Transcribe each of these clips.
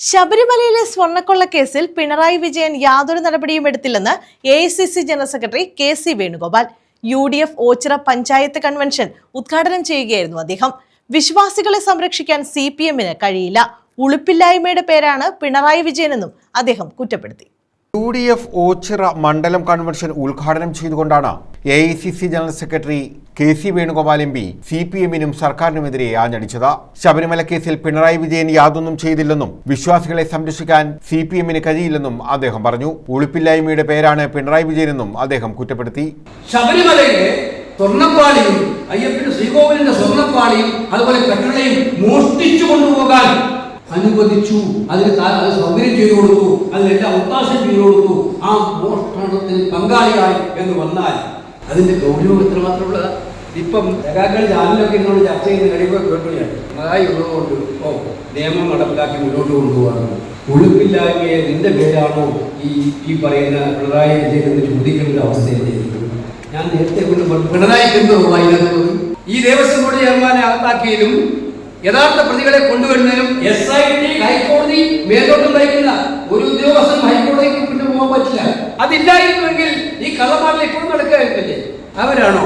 ശബരിമലയിലെ സ്വർണക്കൊള്ള കേസിൽ പിണറായി വിജയൻ യാതൊരു നടപടിയും എടുത്തില്ലെന്ന് A general secretary K C Venugopal. U D F Ochira panchayat convention ഉദ്ഘാടനം ചെയ്യുകയായിരുന്നു അദ്ദേഹം. വിശ്വാസികളെ സംരക്ഷിക്കാൻ സി പി എമ്മിന് കഴിയില്ല. ഉളുപ്പില്ലായ്മയുടെ പേരാണ് പിണറായി വിജയനെന്നും അദ്ദേഹം കുറ്റപ്പെടുത്തി. യു ഡി എഫ് ഓച്ചിറ മണ്ഡലം കൺവെൻഷൻ ഉദ്ഘാടനം ചെയ്തുകൊണ്ടാണ് A I C C general secretary K C Venugopal M P C P എമ്മിനും സർക്കാരിനുമെതിരെ ആഞ്ഞടിച്ചത്. ശബരിമല കേസിൽ പിണറായി വിജയൻ യാതൊന്നും ചെയ്തില്ലെന്നും വിശ്വാസികളെ സംരക്ഷിക്കാൻ സി പി എമ്മിന് കഴിയില്ലെന്നും അദ്ദേഹം പറഞ്ഞു. ഉളുപ്പില്ലായ്മയുടെ പേരാണ് പിണറായി വിജയനെന്നും അദ്ദേഹം കുറ്റപ്പെടുത്തി. ശബരിമലയിലെ സ്വർണപ്പാളിയും അതുപോലെ മോഷ്ടിച്ചു കൊണ്ടുപോകാൻ അനുവദിച്ചു. അതിന് സൗകര്യം ചെയ്തു കൊടുത്തു. അതിനെല്ലാം ഒത്താശം ചെയ്തു കൊടുത്തു. ആ മോഷണത്തിന് പങ്കാളിയായി എന്ന് വന്നാൽ അതിന്റെ ഗൗരവം എത്രമാത്രമുള്ള ഇപ്പം സഖാക്കൾ ചാനലൊക്കെ എന്നോട് ചർച്ച ചെയ്യുന്ന കഴിയുമ്പോൾ കേട്ടു ഞാൻ. മതായി ഉള്ളതുകൊണ്ട് ഓ നിയമം നടപ്പിലാക്കി മുന്നോട്ട് കൊണ്ടുപോകാണ് ഉളുപ്പില്ലായ്മയെ നിന്റെ പേരാണോ ഈ ഈ പറയുന്ന പിണറായി വിജയൻ എന്ന് ചോദിക്കേണ്ട ഒരു അവസ്ഥയിലേക്ക് ഞാൻ നേരത്തെ കൊണ്ട് പിണറായി എന്തോ ഈ ദേവസ്വം ബോർഡ് ചെയർമാനെ അകത്താക്കിയതിലും യഥാർത്ഥ പ്രതികളെ കൊണ്ടുവരുന്നതിനും എസ് ഐ ടി ഹൈക്കോടതി മേൽനോട്ടം വഹിക്കുന്ന ഒരു ഉദ്യോഗസ്ഥൻ ഹൈക്കോടതിക്ക് പിന്നെ പോകാൻ പറ്റില്ല. അതില്ലായിരുന്നുവെങ്കിൽ ഈ കള്ളമാറിൽ ഇപ്പോഴും നടക്കുകയായിരുന്നില്ലേ? അവരാണോ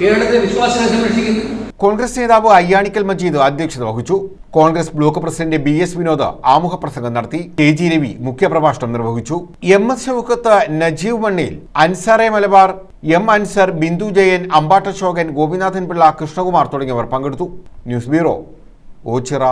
കേരളത്തെ വിശ്വാസത്തെ സംരക്ഷിക്കുന്നത്? കോൺഗ്രസ് നേതാവ് അയ്യാണിക്കൽ മജീദ് അധ്യക്ഷത വഹിച്ചു. Congress block president B S Vinod ആമുഖ പ്രസംഗം നടത്തി. കെ ജി രവി മുഖ്യപ്രഭാഷണം നിർവഹിച്ചു. എം എസ് ഷൗക്കത്ത് നജീവ് മണ്ണിൽ അൻസാറെ മലബാർ എം അൻസർ ബിന്ദു ജയൻ അമ്പാട്ട ശോകൻ ഗോപിനാഥൻ പിള്ള കൃഷ്ണകുമാർ തുടങ്ങിയവർ പങ്കെടുത്തു. News bureau Ochira